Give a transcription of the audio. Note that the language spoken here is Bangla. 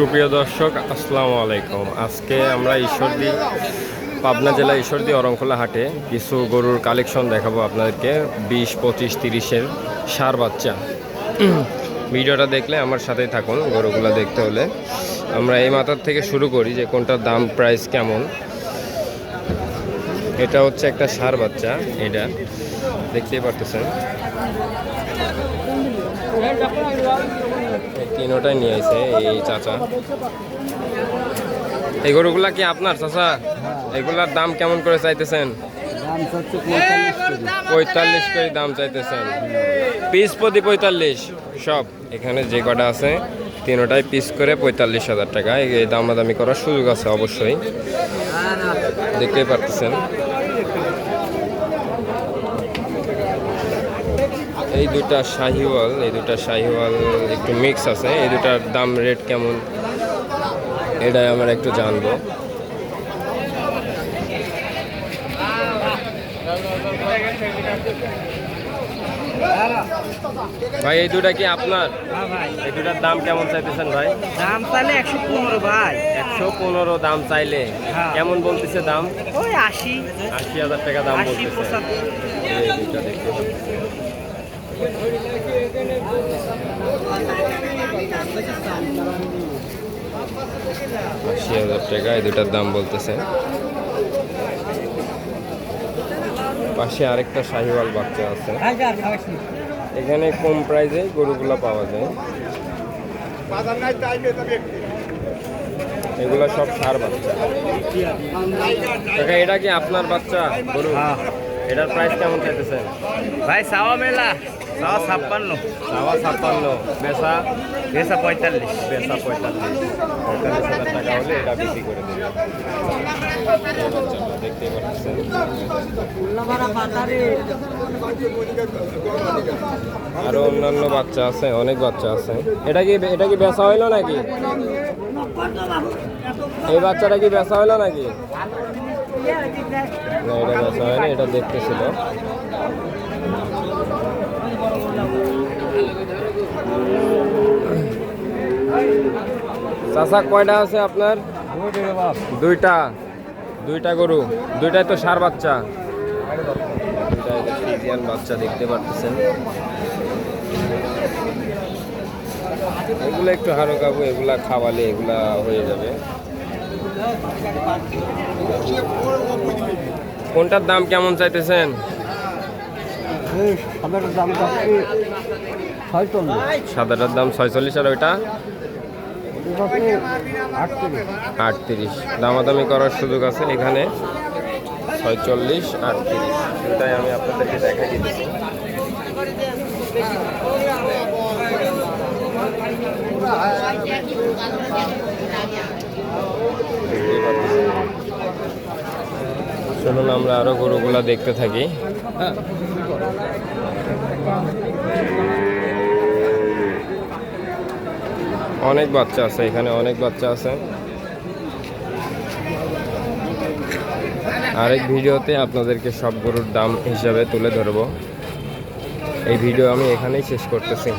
সুপ্রিয় দর্শক, আসসালামু আলাইকুম। আজকে আমরা ঈশ্বরদী, পাবনা জেলা ঈশ্বরদী অরংখোলা হাটে কিছু গরুর কালেকশন দেখাবো আপনাদেরকে। বিশ, পঁচিশ, তিরিশের সার বাচ্চা। ভিডিওটা দেখলে আমার সাথেই থাকুন গরুগুলো দেখতে হলে। আমরা এই মাথার থেকে শুরু করি যে কোনটার দাম, প্রাইস কেমন। এটা হচ্ছে একটা সার বাচ্চা, এটা দেখতেই পারতেছেন। তিনোটাই নিয়ে আইছে এই চাচা। এই গরুগুলা কি আপনার চাচা? এগুলার দাম কেমন করে চাইতেছেন? পঁয়তাল্লিশ করে দাম চাইতেছেন। পিস প্রতি পঁয়তাল্লিশ। সব এখানে যে কটা আছে তিনোটাই পিস করে পঁয়তাল্লিশ হাজার টাকা। এই এই দামাদামি করার সুযোগ আছে অবশ্যই। দেখতেই পারতেছেন। এই দুটা শাহিওয়াল এই দুটা শাহিওয়াল একটু মিক্স আছে। এই দুটার দাম রেট কেমন? এটাই আমরা একটু জানব। ভাই এই দুটা কি আপনার? হ্যাঁ এই দুটার দাম কেমন চাইতেছেন ভাই? দাম তাহলে একশো পনেরো ভাই। একশো পনেরো দাম চাইলে। হ্যাঁ। কেমন বলতেছে দাম? ওই আশি। আশি হাজার টাকা দাম বলতেছে। এই দুইটা দেখতে আশি হাজার টাকা এই দুটার দাম বলতেছে। পাশে আরেকটা শাহিওয়াল বাচ্চা আছে। এখানে কম প্রাইসে গরুগুলো পাওয়া যায়। এগুলো সব সার বাচ্চা। এটা কি আপনার বাচ্চা গরু? হ্যাঁ। এটার প্রাইস কেমন চাইতেছেন? ভাই সাওয়া মেলা। সাওয়া ছাপ্পান্ন সাওয়া ছাপ্পান্ন বেচা বেসা পঁয়তাল্লিশ। বেচা পঁয়তাল্লিশ। পঁয়তাল্লিশ হাজার টাকা হলে এটা বিক্রি করে দেবে। আরও অন্যান্য বাচ্চা আছে, অনেক বাচ্চা আছে। এটা কি এটা কি বেচা হইল নাকি? এই বাচ্চাটা কি বেচা হইল নাকি? না, এটা বেচা হয়নি, এটা দেখতেছিল। চাচা কয়টা আছে আপনার? দুইটা। দুইটা গরু। দুইটাই তো সার বাচ্চা। দুইটাই তো ফ্রিজিয়ান বাচ্চা দেখতে পারতেছেন। এগুলো একটু হাড়ো কাবু এগুলা খাওয়ালে এগুলা হয়ে যাবে। কোনটার দাম কেমন চাইতেছেন? সাদাটার দাম ছয়চল্লিশ আর ওইটা? আটত্রিশ। দামাদামি করার সুযোগ আছে এখানে। ছয়চল্লিশ, আটত্রিশ। সেটাই আমি আপনাদেরকে দেখা দিতেছি চলুন আমরা আরও গরুগুলা দেখতে থাকি। অনেক বাচ্চা আছে, এখানে অনেক বাচ্চা আছে। আরেক ভিডিওতে আপনাদেরকে সব গরুর দাম হিসাবে তুলে ধরব। এই ভিডিও আমি এখানেই শেষ করতেছি।